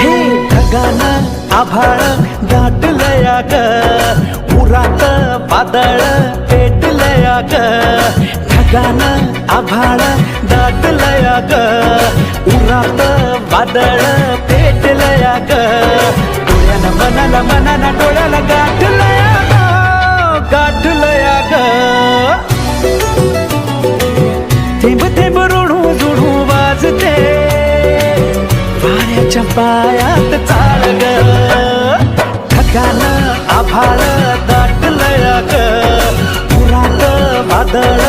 हे ढगान आभाळ दाटलया ग उरात वादळ पेटलया ग ढगान आभाळ दाटलया ग उरात वादळ पेटलया ग डोळ्यानं मनाला मनाला डोळ्याला गाठलया गाठलया ग वाऱ्याच्या पायात चाल ग. ढगान आभाळ दाटलया ग पुरात वादळ